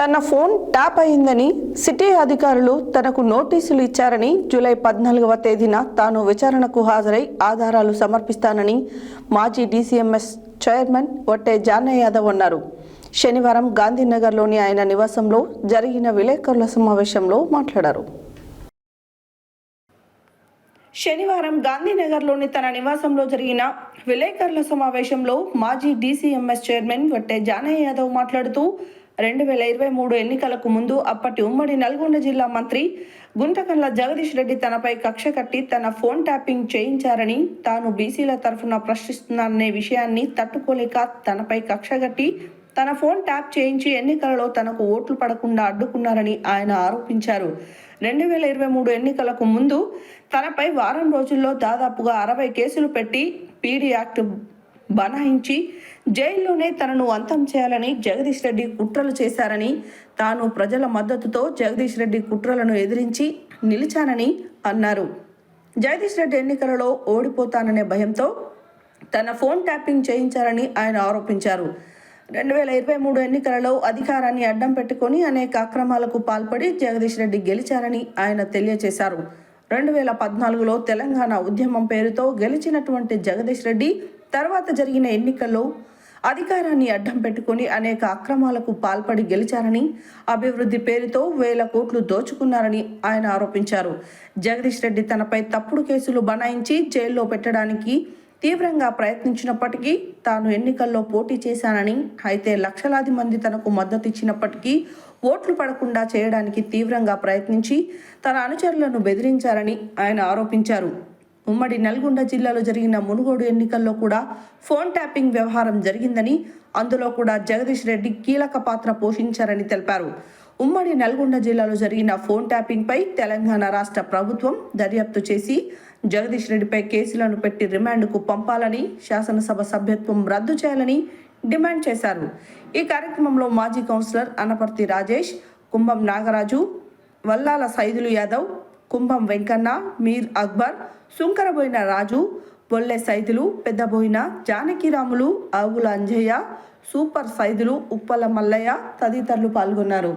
తన phone tap అయిందని city అధికారులు తనకు నోటీసులు ఇచ్చారని జూలై పద్నాలుగవ తేదీన తాను విచారణకు హాజరై ఆధారాలు సమర్పిస్తానని మాజీ డీసీఎంఎస్ చైర్మన్ వట్టే జానయ్య యాదవ్ అన్నారు. శనివారం గాంధీనగర్లోని ఆయన నివాసంలో జరిగిన విలేకరుల సమావేశంలో మాట్లాడారు. శనివారం గాంధీనగర్లోని తన నివాసంలో జరిగిన విలేకరుల సమావేశంలో మాజీ డీసీఎంఎస్ చైర్మన్ వట్టే జానయ్య యాదవ్ మాట్లాడుతూ రెండు వేల ఇరవై మూడు ఎన్నికలకు ముందు అప్పటి ఉమ్మడి నల్గొండ జిల్లా మంత్రి గుంటకండ్ల జగదీష్ రెడ్డి తనపై కక్ష కట్టి తన ఫోన్ ట్యాపింగ్ చేయించారని తాను బీసీల తరఫున ప్రశ్నిస్తున్నాననే విషయాన్ని తట్టుకోలేక తనపై కక్ష కట్టి తన ఫోన్ ట్యాప్ చేయించి ఎన్నికలలో తనకు ఓట్లు పడకుండా అడ్డుకున్నారని ఆయన ఆరోపించారు. రెండు వేల ఇరవై మూడు ఎన్నికలకు ముందు తనపై వారం రోజుల్లో దాదాపుగా అరవై కేసులు పెట్టి పీడీ యాక్ట్ బనాయించి జైల్లోనే తనను అంతం చేయాలని జగదీష్ రెడ్డి కుట్రలు చేశారని తాను ప్రజల మద్దతుతో జగదీష్ రెడ్డి కుట్రలను ఎదిరించి నిలిచానని అన్నారు. జగదీష్ రెడ్డి ఎన్నికలలో ఓడిపోతాననే భయంతో తన ఫోన్ ట్యాపింగ్ చేయించారని ఆయన ఆరోపించారు. రెండు వేల ఇరవై మూడు ఎన్నికలలో అధికారాన్ని అడ్డం పెట్టుకొని అనేక అక్రమాలకు పాల్పడి జగదీష్ రెడ్డి గెలిచారని ఆయన తెలియజేశారు రెండు వేల పద్నాలుగులో తెలంగాణ ఉద్యమం పేరుతో గెలిచినటువంటి జగదీష్ రెడ్డి తర్వాత జరిగిన ఎన్నికల్లో అధికారాన్ని అడ్డం పెట్టుకుని అనేక అక్రమాలకు పాల్పడి గెలిచారని అభివృద్ధి పేరుతో వేల కోట్లు దోచుకున్నారని ఆయన ఆరోపించారు. జగదీష్ రెడ్డి తనపై తప్పుడు కేసులు బనాయించి జైల్లో పెట్టడానికి తీవ్రంగా ప్రయత్నించినప్పటికీ తాను ఎన్నికల్లో పోటీ చేశానని అయితే లక్షలాది మంది తనకు మద్దతు ఇచ్చినప్పటికీ ఓట్లు పడకుండా చేయడానికి తీవ్రంగా ప్రయత్నించి తన అనుచరులను బెదిరించారని ఆయన ఆరోపించారు. ఉమ్మడి నల్గొండ జిల్లాలో జరిగిన మునుగోడు ఎన్నికల్లో కూడా ఫోన్ ట్యాపింగ్ వ్యవహారం జరిగిందని అందులో కూడా జగదీష్ రెడ్డి కీలక పాత్ర పోషించారని తెలిపారు. ఉమ్మడి నల్గొండ జిల్లాలో జరిగిన ఫోన్ ట్యాపింగ్పై తెలంగాణ రాష్ట్ర ప్రభుత్వం దర్యాప్తు చేసి జగదీష్ రెడ్డిపై కేసులను పెట్టి రిమాండ్కు పంపాలని శాసనసభ సభ్యత్వం రద్దు చేయాలని డిమాండ్ చేశారు. ఈ కార్యక్రమంలో మాజీ కౌన్సిలర్ అనపర్తి రాజేష్ కుంభం నాగరాజు వల్లాల సైదులు యాదవ్ కుంభం వెంకన్న మీర్ అక్బర్ సుంకరబోయిన రాజు బొల్లె సైదులు పెద్దబోయిన జానకిరాములు ఆవుల అంజయ్య సూపర్ సైదులు ఉప్పల మల్లయ్య తదితరులు పాల్గొన్నారు.